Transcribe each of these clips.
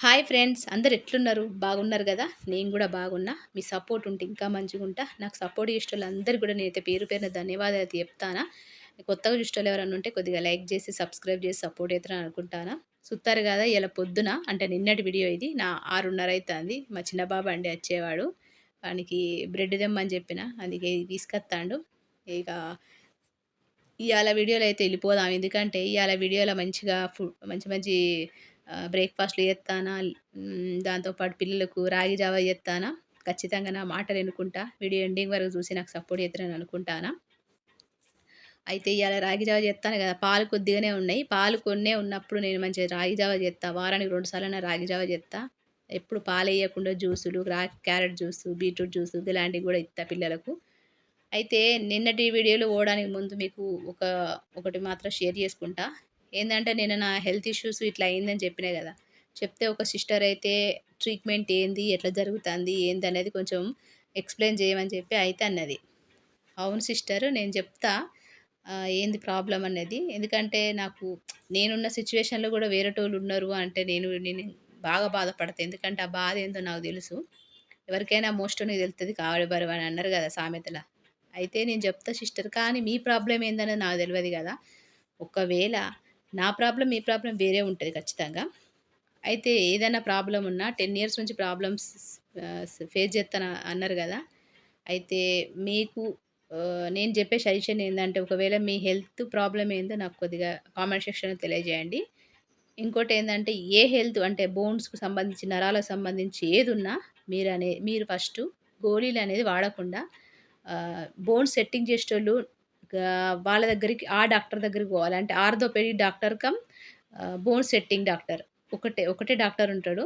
Hi friends అందరు ఎట్లున్నారు? బాగున్నారు కదా? నేను కూడా బాగున్నా. మీ సపోర్ట్ ఉంటే ఇంకా మంచిగా ఉంటా. నాకు సపోర్ట్ చేసే అందరు కూడా నేనైతే పేరు పేరున ధన్యవాదాలు అయితే చెప్తానా. కొత్తగా చూసేవాళ్ళు ఎవరైనా ఉంటే కొద్దిగా లైక్ చేసి సబ్స్క్రైబ్ చేసి సపోర్ట్ అవుతారని అనుకుంటానా. సుత్తారు కదా ఇలా పొద్దున అంటే నిన్నటి వీడియో ఇది. నా ఆరున్నర అవుతుంది మా చిన్న బాబు అండి వచ్చేవాడు. వానికి బ్రెడ్ తెమ్మని చెప్పిన అందుకే తీసుకొస్తాడు. ఇక ఇవాళ వీడియోలో అయితే వెళ్ళిపోదాం. ఎందుకంటే ఇవాళ వీడియోలో మంచిగా ఫుడ్ మంచి మంచి బ్రేక్ఫాస్ట్లు చేస్తానా దాంతోపాటు పిల్లలకు రాగి జావ చేస్తానా ఖచ్చితంగా నా మాటలు ఎన్నుకుంటా వీడియో ఎండింగ్ వరకు చూసి నాకు సపోర్ట్ చేస్తానని అనుకుంటానా? అయితే ఇవాళ రాగి జావ చేస్తాను కదా పాలు కొద్దిగానే ఉన్నాయి. పాలు కొన్నే ఉన్నప్పుడు నేను మంచిగా రాగి జావ చేస్తా వారానికి రెండు సార్లు రాగి జావ చేస్తా ఎప్పుడు పాలు వేయకుండా జ్యూసులు రా క్యారెట్ జ్యూస్ బీట్రూట్ జ్యూస్ ఇలాంటివి కూడా ఇస్తా పిల్లలకు. అయితే నిన్నటి వీడియోలో పోవడానికి ముందు మీకు ఒక ఒకటి మాత్రం షేర్ చేసుకుంటా. ఏంటంటే నేను నా హెల్త్ ఇష్యూస్ ఇట్లా అయిందని చెప్పినా కదా. చెప్తే ఒక సిస్టర్ అయితే ట్రీట్మెంట్ ఏంది? ఎట్లా జరుగుతుంది? ఏంది? అనేది కొంచెం ఎక్స్ప్లెయిన్ చేయమని చెప్పి అయితే అన్నది. అవును సిస్టర్ నేను చెప్తా. ఏంది ప్రాబ్లం? అనేది ఎందుకంటే నాకు నేనున్న సిచ్యువేషన్లో కూడా వేరేటోళ్ళు ఉన్నారు అంటే నేను నేను బాగా బాధపడతాను ఎందుకంటే ఆ బాధ ఏందో నాకు తెలుసు. ఎవరికైనా మోస్ట్ నీకు తెలుస్తుంది కావడి బరువు అని అన్నారు కదా సామెతల. అయితే నేను చెప్తా సిస్టర్ కానీ మీ ప్రాబ్లం ఏందనేది నాకు తెలియదు కదా. ఒకవేళ నా ప్రాబ్లం మీ ప్రాబ్లం వేరే ఉంటుంది ఖచ్చితంగా. అయితే ఏదైనా ప్రాబ్లం ఉన్నా టెన్ ఇయర్స్ నుంచి ప్రాబ్లమ్స్ ఫేస్ చేస్తాను అన్నారు కదా. అయితే మీకు నేను చెప్పే సజెషన్ ఏంటంటే ఒకవేళ మీ హెల్త్ ప్రాబ్లం ఏందో నాకు కొద్దిగా కామెంట్ సెక్షన్లో తెలియజేయండి. ఇంకోటి ఏంటంటే ఏ హెల్త్ అంటే బోన్స్కు సంబంధించి నరాలకు సంబంధించి ఏది ఉన్నా మీరు అనే మీరు ఫస్ట్ గోళీలు అనేది వాడకుండా బోన్స్ సెట్టింగ్ చేసేటోళ్ళు వాళ్ళ దగ్గరికి ఆ డాక్టర్ దగ్గరికి పోవాలి. అంటే orthopaedic doctor cum bone setting doctor. ఒకటే ఒకటే డాక్టర్ ఉంటాడు.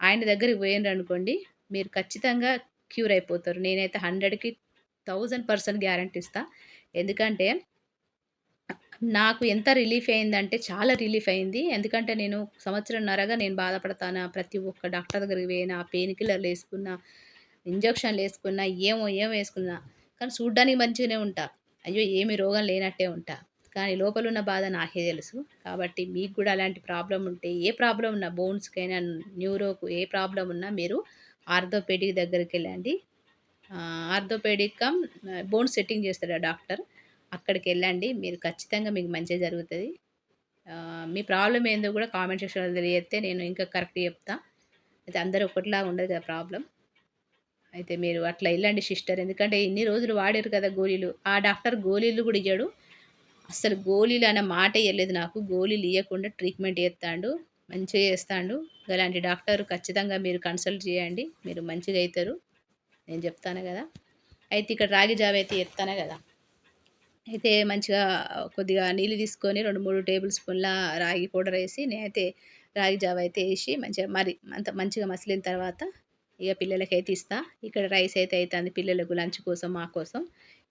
ఆయన దగ్గరికి పోయినారు అనుకోండి మీరు ఖచ్చితంగా క్యూర్ అయిపోతారు. నేనైతే హండ్రెడ్కి థౌజండ్ పర్సెంట్ గ్యారంటీ ఇస్తా. ఎందుకంటే నాకు ఎంత రిలీఫ్ అయిందంటే చాలా రిలీఫ్ అయింది. ఎందుకంటే నేను సంవత్సరంన్నరగా నేను బాధపడతాను ప్రతి ఒక్క డాక్టర్ దగ్గరికి పోయినా పెయిన్ కిల్లర్లు వేసుకున్నా ఇంజక్షన్లు వేసుకున్నా ఏమో ఏమో వేసుకున్నా. కానీ చూడ్డానికి మంచిగానే ఉంటా. అయ్యో ఏమి రోగం లేనట్టే ఉంటా. కానీ లోపల ఉన్న బాధ నాకే తెలుసు. కాబట్టి మీకు కూడా అలాంటి ప్రాబ్లం ఉంటే ఏ ప్రాబ్లం ఉన్నా బోన్స్కైనా న్యూరోకు ఏ ప్రాబ్లం ఉన్నా మీరు ఆర్థోపెడిక్ దగ్గరికి వెళ్ళండి. ఆర్థోపెడిక్ కమ్ బోన్ సెట్టింగ్ చేస్తాడు ఆ డాక్టర్. అక్కడికి వెళ్ళండి. మీరు ఖచ్చితంగా మీకు మంచిగా జరుగుతుంది. మీ ప్రాబ్లం ఏందో కూడా కామెంట్ సెక్షన్లో తెలియస్తే నేను ఇంకా కరెక్ట్ చెప్తా. అయితే అందరూ ఒకటిలాగా ఉండదు కదా ప్రాబ్లం. అయితే మీరు అట్లా వెళ్ళండి సిస్టర్. ఎందుకంటే ఇన్ని రోజులు వాడారు కదా గోళీలు. ఆ డాక్టర్ గోళీలు కూడా ఇయ్యాడు. అసలు గోళీలు అనే మాట ఇవ్వలేదు నాకు. గోళీలు ఇవ్వకుండా ట్రీట్మెంట్ చేస్తాడు మంచిగా చేస్తాడు. అలాంటి డాక్టర్ ఖచ్చితంగా మీరు కన్సల్ట్ చేయండి. మీరు మంచిగా అవుతారు. నేను చెప్తాను కదా. అయితే ఇక్కడ రాగి జావ అయితే ఎత్తానే కదా. అయితే మంచిగా కొద్దిగా నీళ్ళు తీసుకొని రెండు మూడు టేబుల్ స్పూన్ల రాగి పౌడర్ వేసి నేనైతే రాగి జావ అయితే వేసి మంచిగా మరి అంత మంచిగా మసిలిన తర్వాత ఇక పిల్లలకైతే ఇస్తా. ఇక్కడ రైస్ అయితే అవుతుంది పిల్లలకు లంచ్ కోసం మా కోసం.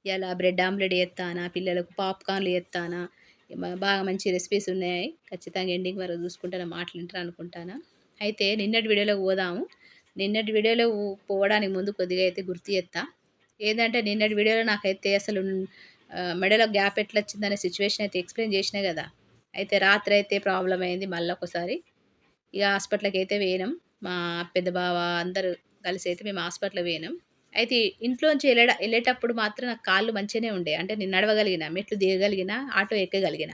ఇలా బ్రెడ్ ఆమ్లెట్ ఎత్తానా పిల్లలకు పాప్కార్న్లు ఎత్తానా బాగా మంచి రెసిపీస్ ఉన్నాయి. ఖచ్చితంగా ఎండింగ్ వరకు చూసుకుంటాను మాట్లాంటారు అనుకుంటాను. అయితే నిన్నటి వీడియోలోకి పోదాము. నిన్నటి వీడియోలో పోవడానికి ముందు కొద్దిగా అయితే గుర్తు చేస్తా ఏంటంటే నిన్నటి వీడియోలో నాకైతే అసలు మెడలో గ్యాప్ ఎట్లా వచ్చిందనే సిచ్యువేషన్ అయితే ఎక్స్ప్లెయిన్ చేసినా కదా. అయితే రాత్రి అయితే ప్రాబ్లం అయింది మళ్ళీ ఒకసారి ఇక హాస్పిటల్కి అయితే వేయడం మా పెద్ద బావ అందరూ కలిసి అయితే మేము హాస్పిటల్ పోయినాం. అయితే ఇంట్లోంచి వెళ్ళడ వెళ్ళేటప్పుడు మాత్రం నాకు కాళ్ళు మంచిగానే ఉండే. అంటే నేను నడవగలిగిన మెట్లు దిగగలిగిన ఆటో ఎక్కగలిగిన.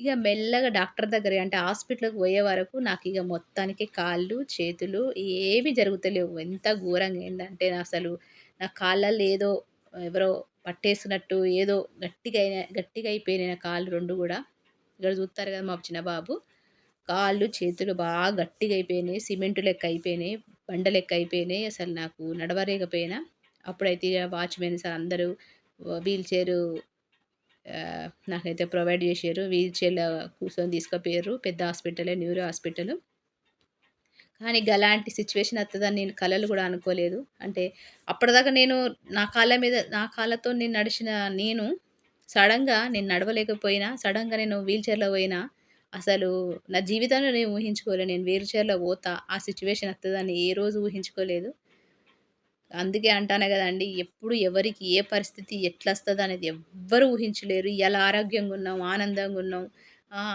ఇక మెల్లగా డాక్టర్ దగ్గర అంటే హాస్పిటల్కి పోయే వరకు నాకు ఇక మొత్తానికి కాళ్ళు చేతులు ఏవి జరుగుతలేవు. ఎంత ఘోరంగా ఏంటంటే అసలు నా కాళ్ళల్లో ఏదో ఎవరో పట్టేసినట్టు ఏదో గట్టిగా గట్టిగా అయిపోయినాయి నా కాళ్ళు రెండు కూడా. ఇక్కడ చూస్తారు కదా మా చిన్న బాబు కాళ్ళు చేతులు బాగా గట్టిగా అయిపోయినాయి సిమెంట్ లెక్క అయిపోయినాయి బండ లెక్క అయిపోయినాయి. అసలు నాకు నడవలేకపోయినా అప్పుడైతే ఇక వాచ్మెన్ సార్ అందరూ వీల్ చైరు నాకైతే ప్రొవైడ్ చేశారు. వీల్ చైర్లో కూర్చొని తీసుకుపోయారు. పెద్ద హాస్పిటలే న్యూరో హాస్పిటల్. కానీ అలాంటి సిచ్యువేషన్ వస్తుందని నేను కళలు కూడా అనుకోలేదు. అంటే అప్పటిదాకా నేను నా కాళ్ళ మీద నా కాళ్ళతో నేను నడిచిన నేను సడన్గా నేను నడవలేకపోయినా సడన్గా నేను వీల్ చైర్లో పోయినా అసలు నా జీవితంలో నేను ఊహించుకోలేదు నేను వీల్ చైర్లో పోతా ఆ సిచ్యువేషన్ వస్తుందని ఏ రోజు ఊహించుకోలేదు. అందుకే అంటానే కదండి ఎప్పుడు ఎవరికి ఏ పరిస్థితి ఎట్లా వస్తుంది అనేది ఎవ్వరు ఊహించలేరు. ఎలా ఆరోగ్యంగా ఉన్నాం ఆనందంగా ఉన్నాం.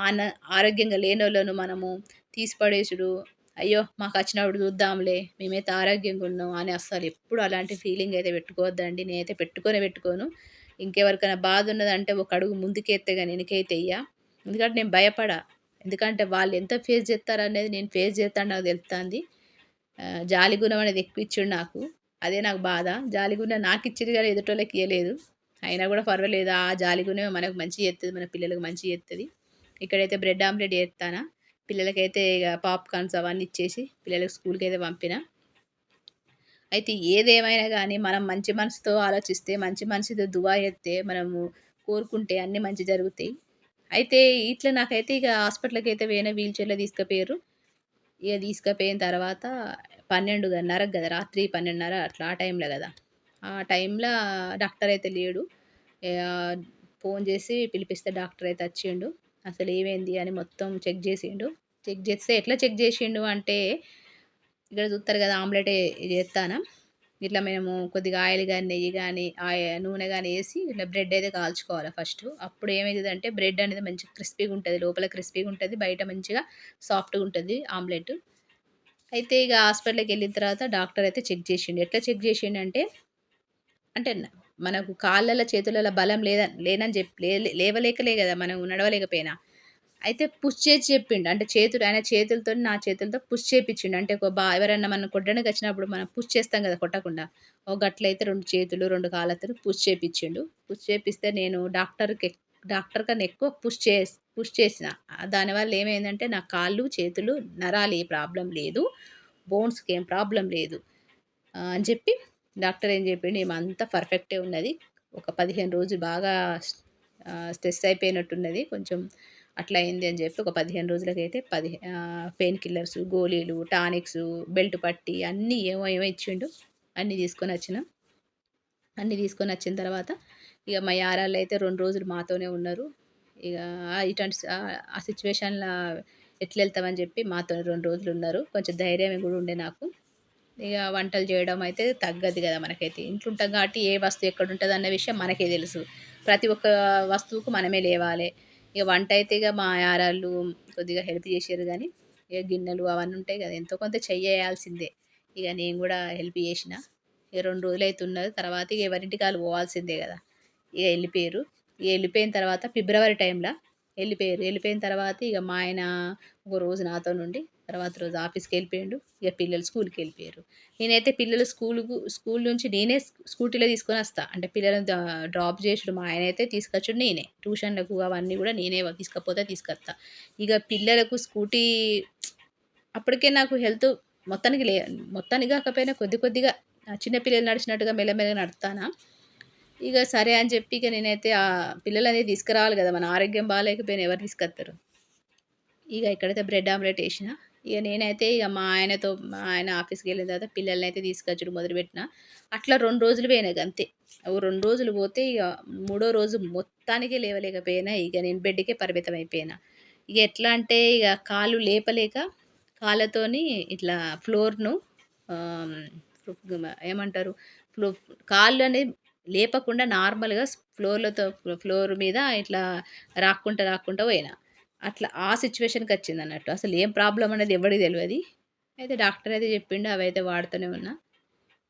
ఆన ఆరోగ్యంగా లేని వాళ్ళను మనము తీసిపడేసుడు అయ్యో మాకు వచ్చినప్పుడు చూద్దాంలే మేమైతే ఆరోగ్యంగా ఉన్నాం అని అస్సలు ఎప్పుడు అలాంటి ఫీలింగ్ అయితే పెట్టుకోవద్దండి. నేనైతే పెట్టుకొని పెట్టుకోను. ఇంకెవరికైనా బాధ ఉన్నదంటే ఒక అడుగు ముందుకెత్తే కానీ వెనకైతే అయ్యా ఎందుకంటే నేను భయపడా. ఎందుకంటే వాళ్ళు ఎంత ఫేస్ చేస్తారు అనేది నేను ఫేస్ చేస్తాను నాకు తెలుస్తుంది. జాలి గుణం అనేది ఎక్కువ ఇచ్చిండు నాకు. అదే నాకు బాధ. జాలి గుణం నాకు ఇచ్చింది కానీ ఎదుటోళ్ళకి ఇవ్వలేదు అయినా కూడా పర్వాలేదు. ఆ జాలి గుణమే మనకు మంచి చేస్తుంది మన పిల్లలకు మంచి చేస్తుంది ఇక్కడైతే బ్రెడ్ ఆమ్లెట్ చేస్తానా. పిల్లలకైతే ఇక పాప్కార్న్స్ అవన్నీ ఇచ్చేసి పిల్లలకి స్కూల్కి అయితే పంపిన. అయితే ఏదేమైనా కానీ మనం మంచి మనసుతో ఆలోచిస్తే మంచి మనసుతో దువా చేస్తే మనము కోరుకుంటే అన్నీ మంచి జరుగుతాయి. అయితే ఇట్లా నాకైతే ఇక హాస్పిటల్కి అయితే పోయిన వీల్ చైర్లో తీసుకుపోయారు ఇక తీసుకుపోయిన తర్వాత పన్నెండు గన్నరకు కదా రాత్రి పన్నెండున్నర అట్లా ఆ టైంలో కదా. ఆ టైంలో డాక్టర్ అయితే లేడు ఫోన్ చేసి పిలిపిస్తే డాక్టర్ అయితే వచ్చిండు. అసలు ఏమైంది అని మొత్తం చెక్ చేసిండు. చెక్ చేస్తే ఎట్లా చెక్ చేసిండు అంటే ఇక్కడ చూస్తారు కదా ఆమ్లెట్ చేస్తాను? ఇట్లా మేము కొద్దిగా ఆయిల్ కానీ నెయ్యి కానీ నూనె కానీ వేసి ఇట్లా బ్రెడ్ అయితే కాల్చుకోవాలి ఫస్ట్. అప్పుడు ఏమవుతుంది అంటే బ్రెడ్ అనేది మంచిగా క్రిస్పీగా ఉంటుంది లోపల క్రిస్పీగా ఉంటుంది బయట మంచిగా సాఫ్ట్గా ఉంటుంది ఆమ్లెట్. అయితే ఇక హాస్పిటల్కి వెళ్ళిన తర్వాత డాక్టర్ అయితే చెక్ చేసిండు. ఎట్లా చెక్ చేసిండు అంటే అంటే మనకు కాళ్ళ చేతులలో బలం లేదా లేనని చెప్పి లేవలేకలే కదా మనం నడవలేకపోయినా. అయితే పుష్ చేసి చెప్పిండు. అంటే చేతులు ఆయన చేతులతో నా చేతులతో పుష్ చేపించిండు. అంటే ఒక బా ఎవరైనా మనం కొట్టడానికి వచ్చినప్పుడు మనం పుష్ చేస్తాం కదా కొట్టకుండా. ఒక గట్లయితే రెండు చేతులు రెండు కాళ్ళతో పుష్ చేపించిండు. పుష్ చేపిస్తే నేను డాక్టర్కి డాక్టర్ కన్నా ఎక్కువ పుష్ చే పుష్ చేసిన. దానివల్ల ఏమైందంటే నా కాళ్ళు చేతులు నరాలు ఏ ప్రాబ్లం లేదు. బోన్స్కి ఏం ప్రాబ్లం లేదు. అని చెప్పి డాక్టర్ ఏం చెప్పిండు. ఏమంతా పర్ఫెక్టే ఉన్నది. ఒక పదిహేను రోజులు బాగా స్ట్రెస్ అయిపోయినట్టున్నది. కొంచెం అట్లా అయింది అని చెప్పి ఒక పదిహేను రోజులకైతే పది పెయిన్ కిల్లర్స్ గోళీలు టానిక్స్ బెల్ట్ పట్టి అన్నీ ఏమో ఏమో ఇచ్చిండు. అన్నీ తీసుకొని వచ్చినాం. అన్నీ తీసుకొని వచ్చిన తర్వాత ఇక మా యారాళ్ళు అయితే రెండు రోజులు మాతోనే ఉన్నారు. ఇక ఇటువంటి ఆ సిచ్యువేషన్లో ఎట్లా వెళ్తామని చెప్పి మాతో రెండు రోజులు ఉన్నారు. కొంచెం ధైర్యం కూడా ఉండే నాకు. ఇక వంటలు చేయడం అయితే తగ్గదు కదా మనకైతే. ఇంట్లో ఉంటాం కాబట్టి ఏ వస్తువు ఎక్కడ ఉంటుంది అన్న విషయం మనకే తెలుసు. ప్రతి ఒక్క వస్తువుకు మనమే లేవాలి. ఇక వంట అయితే ఇక మా యారాళ్ళు కొద్దిగా హెల్ప్ చేసారు కానీ ఇక గిన్నెలు అవన్నీ ఉంటాయి కదా ఎంతో కొంత చెయ్యాల్సిందే ఇక నేను కూడా హెల్ప్ చేసిన. ఇక రెండు రోజులు అవుతున్నది తర్వాత ఇక ఎవరింటికి వాళ్ళు పోవాల్సిందే కదా. ఇక వెళ్ళిపోయారు. ఇక వెళ్ళిపోయిన తర్వాత ఫిబ్రవరి టైంలో వెళ్ళిపోయారు. వెళ్ళిపోయిన తర్వాత ఇక మా ఆయన ఒక రోజు నాతో నుండి తర్వాత రోజు ఆఫీస్కి వెళ్ళిపోయాడు. ఇక పిల్లలు స్కూల్కి వెళ్ళిపోయారు. నేనైతే పిల్లలు స్కూల్కు స్కూల్ నుంచి నేనే స్కూటీలో తీసుకొని వస్తా. అంటే పిల్లలను డ్రాప్ చేసుడు మా ఆయన అయితే తీసుకొచ్చుడు నేనే. ట్యూషన్లకు అవన్నీ కూడా నేనే తీసుకపోతే తీసుకొస్తా. ఇక పిల్లలకు స్కూటీ అప్పటికే నాకు హెల్త్ మొత్తానికి లే మొత్తానికి కాకపోయినా కొద్ది కొద్దిగా చిన్నపిల్లలు నడిచినట్టుగా మెల్లమెల్లగా నడుతానా ఇక సరే అని చెప్పి ఇక నేనైతే ఆ పిల్లలు అనేది తీసుకురావాలి కదా. మన ఆరోగ్యం బాగాలేకపోయినా ఎవరు తీసుకొస్తారు ఇక ఇక్కడైతే బ్రెడ్ ఆమ్లెట్ వేసిన. ఇక నేనైతే ఇక మా ఆయనతో మా ఆయన ఆఫీస్కి వెళ్ళిన తర్వాత పిల్లల్ని అయితే తీసుకొచ్చుడు మొదలుపెట్టిన. అట్లా రెండు రోజులు పోయినాయి అంతే. రెండు రోజులు పోతే ఇక మూడో రోజు మొత్తానికి లేవలేకపోయినా ఇక నేను బెడ్కే పరిమితం అయిపోయినా ఇక ఎట్లా అంటే ఇక కాళ్ళు లేపలేక కాళ్ళతోని ఇట్లా ఫ్లోర్ను ఏమంటారు? ఫ్లో కాళ్ళు అనేది లేపకుండా నార్మల్గా ఫ్లోర్లతో ఫ్లోర్ మీద ఇట్లా రాక్కుంటా రాక్కుంటా పోయినా. అట్లా ఆ సిచ్యువేషన్కి వచ్చింది అన్నట్టు అసలు ఏం ప్రాబ్లం అనేది ఎవరికి తెలియదు అయితే డాక్టర్ అయితే చెప్పిండు అవి అయితే వాడుతూనే ఉన్నా.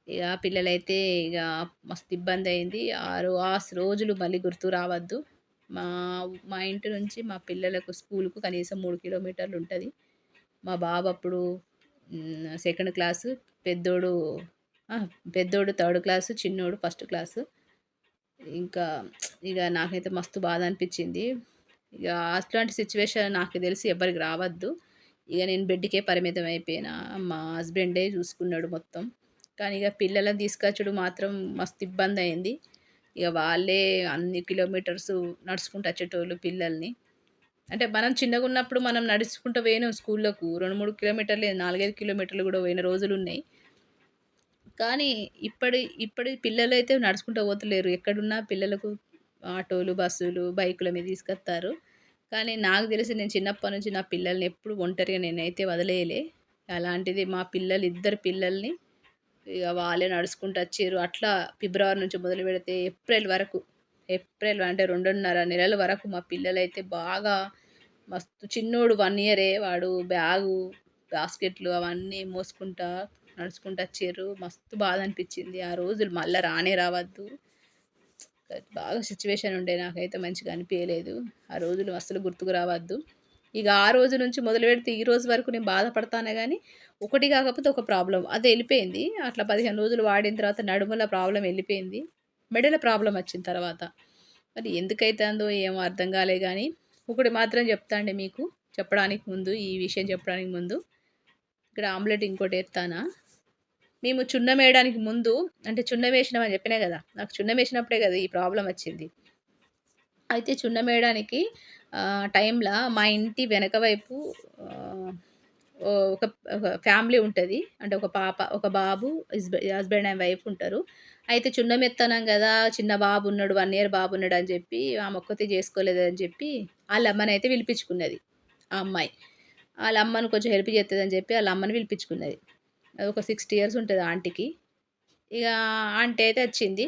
ఇక పిల్లలైతే ఇక మస్తు ఇబ్బంది అయింది. ఆరు ఆ రోజులు మళ్ళీ గుర్తు రావద్దు. మా మా ఇంటి నుంచి మా పిల్లలకు స్కూల్కు కనీసం మూడు కిలోమీటర్లు ఉంటుంది. మా బాబు అప్పుడు సెకండ్ క్లాసు పెద్దోడు పెద్దోడు థర్డ్ క్లాసు చిన్నోడు ఫస్ట్ క్లాసు. ఇంకా ఇక నాకైతే మస్తు బాధ అనిపించింది. ఇక అట్లాంటి సిచ్యువేషన్ నాకు తెలిసి ఎవరికి రావద్దు. ఇక నేను బెడ్కే పరిమితం అయిపోయినా మా హస్బెండే చూసుకున్నాడు మొత్తం. కానీ ఇక పిల్లలను తీసుకొచ్చుడు మాత్రం మస్తు ఇబ్బంది అయింది. ఇక వాళ్ళే అన్ని కిలోమీటర్స్ నడుచుకుంటూ వచ్చేటోళ్ళు పిల్లల్ని. అంటే మనం చిన్నగా ఉన్నప్పుడు మనం నడుచుకుంటూ పోయినాం స్కూళ్ళకు రెండు మూడు కిలోమీటర్లు నాలుగైదు కిలోమీటర్లు కూడా పోయిన రోజులు ఉన్నాయి. కానీ ఇప్పటి ఇప్పటి పిల్లలు అయితే నడుచుకుంటూ పోతలేరు. ఎక్కడున్నా పిల్లలకు ఆటోలు బస్సులు బైకుల మీద తీసుకొస్తారు. కానీ నాకు తెలిసి నేను చిన్నప్పటి నుంచి నా పిల్లల్ని ఎప్పుడు ఒంటరిగా నేనైతే వదిలేయలే. అలాంటిది మా పిల్లలు ఇద్దరు పిల్లల్ని ఇక వాళ్ళే నడుచుకుంటూ వచ్చారు. అట్లా ఫిబ్రవరి నుంచి మొదలు పెడితే ఏప్రిల్ వరకు ఏప్రిల్ అంటే రెండున్నర నెలల వరకు మా పిల్లలైతే బాగా మస్తు చిన్నోడు వన్ ఇయరే వాడు బ్యాగు బాస్కెట్లు అవన్నీ మోసుకుంటా నడుచుకుంటూ వచ్చారు. మస్తు బాధ అనిపించింది. ఆ రోజులు మళ్ళీ రానే రావద్దు. బాగా సిచ్యువేషన్ ఉండే నాకైతే మంచిగా అనిపించలేదు ఆ రోజులు అస్సలు గుర్తుకు రావద్దు. ఇక ఆ రోజు నుంచి మొదలు పెడితే ఈ రోజు వరకు నేను బాధపడతానే కానీ ఒకటి కాకపోతే ఒక ప్రాబ్లం అది వెళ్ళిపోయింది. అట్లా పదిహేను రోజులు వాడిన తర్వాత నడుముల ప్రాబ్లం వెళ్ళిపోయింది. మెడల ప్రాబ్లం వచ్చిన తర్వాత. మరి ఎందుకైతుందో ఏమో అర్థం కాలే కానీ ఒకటి మాత్రం చెప్తాండి మీకు. చెప్పడానికి ముందు ఈ విషయం చెప్పడానికి ముందు. ఇక్కడ ఆమ్లెట్ ఇంకోటి ఎత్తానా? మేము చున్నం వేయడానికి ముందు అంటే చున్నం వేసినామని చెప్పినా కదా నాకు చున్నం వేసినప్పుడే కదా ఈ ప్రాబ్లం వచ్చింది. అయితే చున్నం వేయడానికి టైంలో మా ఇంటి వెనక వైపు ఒక ఫ్యామిలీ ఉంటుంది. అంటే ఒక పాప ఒక బాబు హస్బెండ్ అండ్ వైఫ్ ఉంటారు. అయితే చున్నం ఎత్తనాం కదా చిన్న బాబు ఉన్నాడు వన్ ఇయర్ బాబు ఉన్నాడు అని చెప్పి ఆ మొక్కతి చేసుకోలేదని చెప్పి వాళ్ళ అమ్మని అయితే పిలిపించుకున్నది ఆ అమ్మాయి. వాళ్ళ అమ్మను కొంచెం హెల్ప్ చేస్తుంది అని చెప్పి వాళ్ళ అమ్మని పిలిపించుకున్నది. ఒక సిక్స్టీ ఇయర్స్ ఉంటుంది ఆంటీకి. ఇక ఆంటీ అయితే వచ్చింది.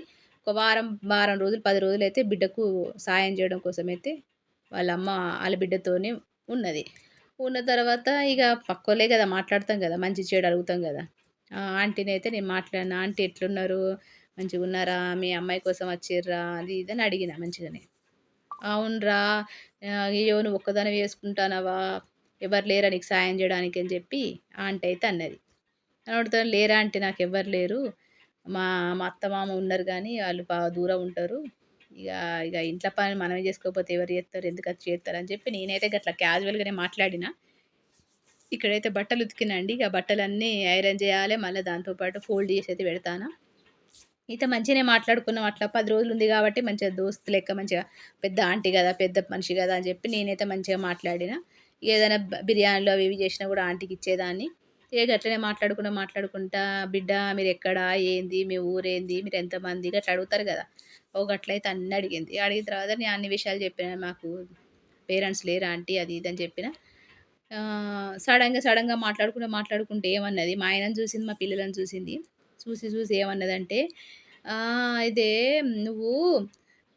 ఒక వారం వారం రోజులు పది రోజులు అయితే బిడ్డకు సాయం చేయడం కోసం అయితే వాళ్ళ అమ్మ వాళ్ళ బిడ్డతోనే ఉన్నది. ఉన్న తర్వాత ఇక పక్కోలే కదా మాట్లాడతాం కదా మంచి చెడు అడుగుతాం కదా. ఆంటీని అయితే నేను మాట్లాడిన ఆంటీ ఎట్లున్నారు? మంచిగా ఉన్నారా? మీ అమ్మాయి కోసం వచ్చిర్రా? అది ఇది అని అడిగిన మంచిగానే. అవునరా అయ్యో నువ్వు ఒక్కదాని వేసుకుంటానవా? ఎవరు లేరా నీకు సాయం చేయడానికి? అని చెప్పి ఆంటీ అయితే అన్నది. అడుగుతాను లేరా అంటే నాకు ఎవ్వరు లేరు. మా మా అత్త మామ ఉన్నారు కానీ వాళ్ళు బాగా దూరం ఉంటారు. ఇక ఇక ఇంట్లో పని మనమే చేసుకోకపోతే ఎవరు చేస్తారు? ఎందుకు అది చేస్తారు? అని చెప్పి నేనైతే గట్లా క్యాజువల్గానే మాట్లాడిన. ఇక్కడైతే బట్టలు ఉతికినండి ఇక బట్టలన్నీ ఐరన్ చేయాలి. మళ్ళీ దాంతోపాటు ఫోల్డ్ చేసి అయితే పెడతాను. అయితే మంచిగానే మాట్లాడుకున్నాం. అట్లా పది రోజులు ఉంది కాబట్టి మంచిగా దోస్తు లెక్క మంచిగా పెద్ద ఆంటీ కదా పెద్ద మనిషి కదా అని చెప్పి నేనైతే మంచిగా మాట్లాడిన. ఏదైనా బిర్యానీలు అవి ఇవి చేసినా కూడా ఆంటీకి ఇచ్చేదాన్ని. ఏ గట్లనే మాట్లాడుకుంటా మాట్లాడుకుంటా బిడ్డ మీరు ఎక్కడ ఏంది మీ ఊరేంది మీరు ఎంతమంది అట్లా అడుగుతారు కదా. ఓ గట్లయితే అన్నీ అడిగింది. అడిగిన తర్వాత నేను అన్ని విషయాలు చెప్పిన మాకు పేరెంట్స్ లేరా ఆంటీ? అది ఇది అని చెప్పిన. సడన్గా సడన్గా మాట్లాడుకుంటూ మాట్లాడుకుంటే ఏమన్నది? మా ఆయనను చూసింది మా పిల్లలను చూసింది. చూసి చూసి ఏమన్నదంటే అయితే నువ్వు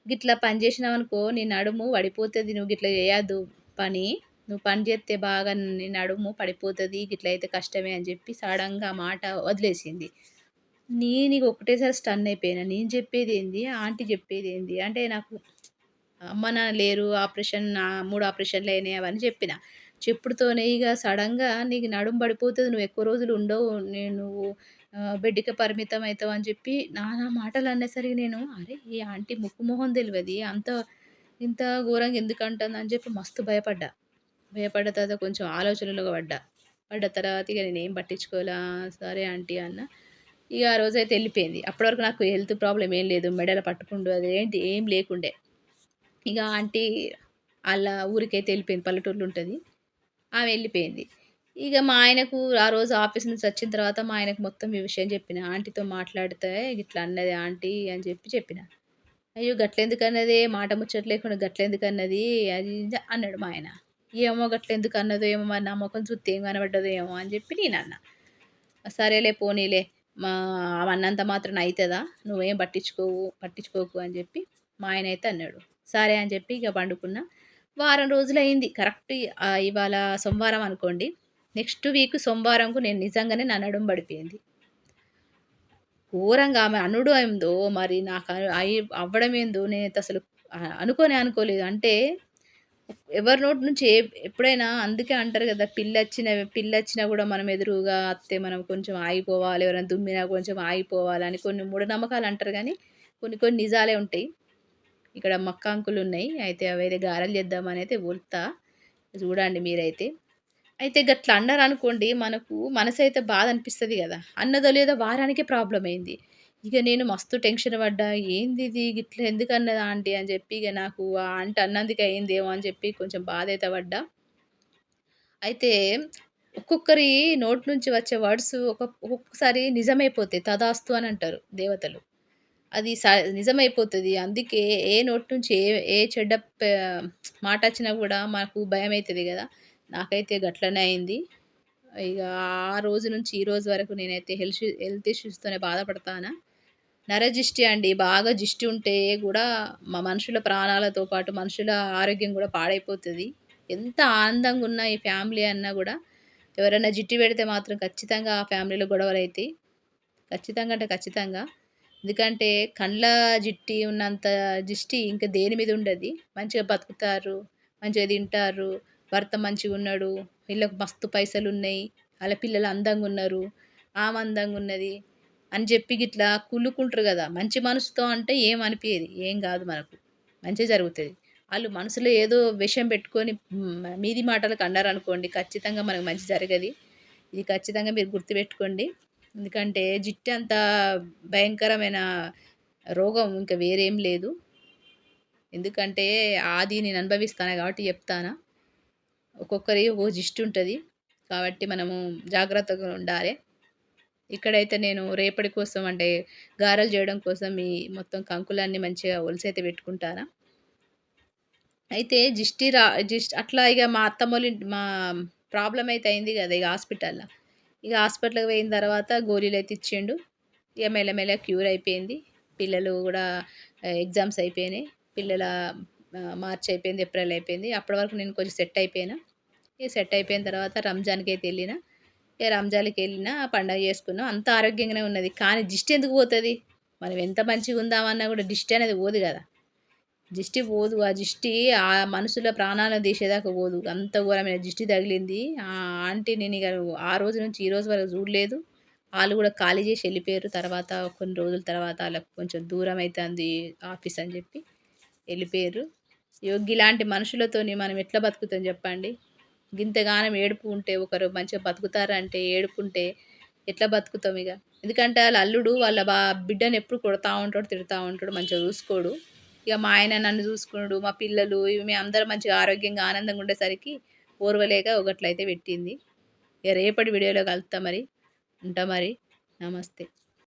గిట్లా పని చేసినావు అనుకో నీ నడుము పడిపోతుంది నువ్వు గిట్లా చేయద్దు పని. నువ్వు పని చేస్తే బాగా నీ నడుము పడిపోతుంది గిట్లయితే కష్టమే అని చెప్పి సడన్గా మాట వదిలేసింది. నేను ఇక ఒకటేసారి స్టన్ అయిపోయినా. నేను చెప్పేది ఏంది? ఆంటీ చెప్పేది ఏంది? అంటే నాకు అమ్మ నాన్న లేరు ఆపరేషన్ మూడు ఆపరేషన్లు అయినాయి అవన్నీ చెప్పిన. చెప్పుడుతోనే ఇక సడన్గా నీకు నడుము పడిపోతుంది నువ్వు ఎక్కువ రోజులు ఉండవు నేను బిడ్డకి పరిమితం అవుతావు అని చెప్పి నానా మాటలు అనేసరికి నేను అరే ఈ ఆంటీ ముక్కు మొహం తెలియదు అంత ఇంత ఘోరంగా ఎందుకు అంటుంది అని చెప్పి మస్తు భయపడ్డా. భయపడ్డ తర్వాత కొంచెం ఆలోచనలో పడ్డా. పడ్డ తర్వాత ఇక నేను ఏం పట్టించుకోవాలా? సరే ఆంటీ అన్న. ఇక ఆ రోజైతే వెళ్ళిపోయింది. అప్పటి వరకు నాకు హెల్త్ ప్రాబ్లం ఏం లేదు. మెడల పట్టుకుండు అది ఏంటి ఏం లేకుండే. ఇక ఆంటీ అలా ఊరికైతే వెళ్ళిపోయింది. పల్లెటూరులో ఉంటుంది. ఆమె వెళ్ళిపోయింది. ఇక మా ఆయనకు ఆ రోజు ఆఫీస్ నుంచి వచ్చిన తర్వాత మా ఆయనకు మొత్తం ఈ విషయం చెప్పిన. ఆంటీతో మాట్లాడితే ఇట్లా అన్నది ఆంటీ అని చెప్పి చెప్పిన. అయ్యో గట్లెందుకన్నది మాట ముచ్చట్లేకుండా లేకుండా అది అన్నాడు మా ఆయన. ఏమో గట్లెందుకు అన్నదో ఏమో మరి నా ముఖం చూస్తే ఏం కనబడ్డదో ఏమో అని చెప్పి నేను అన్న. సరేలే పోనీలే మా అన్నంత మాత్రం అవుతుందా నువ్వేం పట్టించుకోవు పట్టించుకోకు అని చెప్పి మా ఆయన అయితే అన్నాడు. సరే అని చెప్పి ఇక పండుకున్న. వారం రోజులు అయింది కరెక్ట్ ఇవాళ సోమవారం అనుకోండి. నెక్స్ట్ వీక్ సోమవారంకు నేను నిజంగానే నా నడుము పడిపోయింది. ఘోరంగా ఆమె అనుడు అయిందో మరి నాకు అయి అవ్వడం ఏందో నేను అసలు అనుకోనే అనుకోలేదు. అంటే ఎవరి నోటి నుంచి ఏ ఎప్పుడైనా అందుకే అంటారు కదా పిల్లొచ్చిన పిల్లొచ్చినా కూడా మనం ఎదురుగా అత్తే మనం కొంచెం ఆగిపోవాలి ఎవరైనా దుమ్మినా కొంచెం ఆగిపోవాలి అని కొన్ని మూఢనమ్మకాలు అంటారు కానీ కొన్ని కొన్ని నిజాలే ఉంటాయి. ఇక్కడ మక్క అంకులు ఉన్నాయి అయితే అవైతే గారెలు చేద్దామని అయితే ఉల్తా చూడండి మీరైతే. అయితే గట్లా అన్నారు అనుకోండి మనకు మనసు అయితే బాధ అనిపిస్తుంది కదా. అన్నదో లేదో వారానికే ప్రాబ్లం అయింది ఇక నేను మస్తు టెన్షన్ పడ్డా. ఏంది ఇది? ఇట్లా ఎందుకు అన్నది ఆంటీ? అని చెప్పి ఇక నాకు ఆ ఆంటీ అన్నందుకు అయిందేమో అని చెప్పి కొంచెం బాధ అయితే పడ్డా. అయితే ఒక్కొక్కరి నోటి నుంచి వచ్చే వర్డ్స్ ఒక ఒక్కొక్కసారి నిజమైపోతాయి. తదాస్తు అని అంటారు దేవతలు. అది స నిజమైపోతుంది. అందుకే ఏ నోటి నుంచి ఏ ఏ చెడ్డ మాట వచ్చినా కూడా మాకు భయం అవుతుంది కదా. నాకైతే గట్లనే అయింది. ఇక ఆ రోజు నుంచి ఈ రోజు వరకు నేనైతే హెల్త్ హెల్త్ ఇష్యూస్తోనే బాధపడతాను. నరజిష్టి అండి. బాగా జిష్టి ఉంటే కూడా మా మనుషుల ప్రాణాలతో పాటు మనుషుల ఆరోగ్యం కూడా పాడైపోతుంది. ఎంత ఆనందంగా ఉన్న ఈ ఫ్యామిలీ అన్నా కూడా ఎవరైనా జిట్టి పెడితే మాత్రం ఖచ్చితంగా ఆ ఫ్యామిలీలో గొడవలు అవుతాయి ఖచ్చితంగా అంటే ఖచ్చితంగా. ఎందుకంటే కండ్ల జిట్టి ఉన్నంత జిష్టి ఇంకా దేని మీద ఉండదు. మంచిగా బతుకుతారు మంచిగా తింటారు భర్త మంచిగా ఉన్నాడు వీళ్ళకి మస్తు పైసలు ఉన్నాయి వాళ్ళ పిల్లలు అందంగా ఉన్నారు ఆమె అందంగా ఉన్నది. అని చెప్పి ఇట్లా కుళ్ళుకుంటారు కదా మంచి మనసుతో అంటే ఏం అనిపించేది ఏం కాదు మనకు. మంచి జరుగుతుంది. వాళ్ళు మనసులో ఏదో విషయం పెట్టుకొని మీది మాటలకు అన్నారనుకోండి ఖచ్చితంగా మనకు మంచి జరగదు. ఇది ఖచ్చితంగా మీరు గుర్తుపెట్టుకోండి. ఎందుకంటే జిట్టు అంత భయంకరమైన రోగం ఇంకా వేరేం లేదు. ఎందుకంటే ఆది నేను అనుభవిస్తాను కాబట్టి చెప్తాను. ఒక్కొక్కరి ఓ జిస్ట్ ఉంటుంది. కాబట్టి మనము జాగ్రత్తగా ఉండాలి. ఇక్కడైతే నేను రేపటి కోసం అంటే గారెలు చేయడం కోసం ఈ మొత్తం కంకులన్నీ మంచిగా ఒలిసైతే పెట్టుకుంటాను. అయితే జిష్టి రా జిస్ట్ అట్లా ఇక మా అత్తమ్మోళ్ళ మా ప్రాబ్లం అయితే అయింది కదా ఇక హాస్పిటల్లో. ఇక హాస్పిటల్కి పోయిన తర్వాత గోళీలు అయితే ఇచ్చిండు. ఇక మెల్లమెల్ల క్యూర్ అయిపోయింది. పిల్లలు కూడా ఎగ్జామ్స్ అయిపోయినాయి. పిల్లల మార్చ్ అయిపోయింది ఏప్రిల్ అయిపోయింది. అప్పటి వరకు నేను కొంచెం సెట్ అయిపోయినా. ఇక సెట్ అయిపోయిన తర్వాత రంజాన్కి అయితే వెళ్ళిన. ఇక రంజాన్కి వెళ్ళినా పండగ చేసుకున్నాం. అంత ఆరోగ్యంగానే ఉన్నది. కానీ దిష్టి ఎందుకు పోతుంది? మనం ఎంత మంచిగా ఉందామన్నా కూడా దిష్టి అనేది పోదు కదా. దిష్టి పోదు. ఆ దిష్టి ఆ మనసులో ప్రాణాలను తీసేదాకా పోదు. అంత ఘోరమైన దిష్టి తగిలింది. ఆ ఆంటీ నేను ఇక ఆ రోజు నుంచి ఈ రోజు వరకు చూడలేదు. వాళ్ళు కూడా ఖాళీ చేసి వెళ్ళిపోయారు. తర్వాత కొన్ని రోజుల తర్వాత వాళ్ళకు కొంచెం దూరం అవుతుంది ఆఫీస్ అని చెప్పి వెళ్ళిపోయారు. యోగి ఇలాంటి మనుషులతోని మనం ఎట్లా బతుకుతాం చెప్పండి? గింతగానం ఏడుపు ఉంటే ఒకరు మంచిగా బతుకుతారంటే ఏడుపుంటే ఎట్లా బతుకుతాం ఇక ఎందుకంటే వాళ్ళ అల్లుడు వాళ్ళ బా బిడ్డను ఎప్పుడు కొడతా ఉంటాడు తిడతా ఉంటాడు మంచిగా చూసుకోడు. ఇక మా ఆయన నన్ను చూసుకున్నాడు మా పిల్లలు మేము అందరం మంచిగా ఆరోగ్యంగా ఆనందంగా ఉండేసరికి ఓర్వలేక ఒకట్లయితే పెట్టింది. ఇక రేపటి వీడియోలో కలుస్తా మరి. ఉంటా మరి. నమస్తే.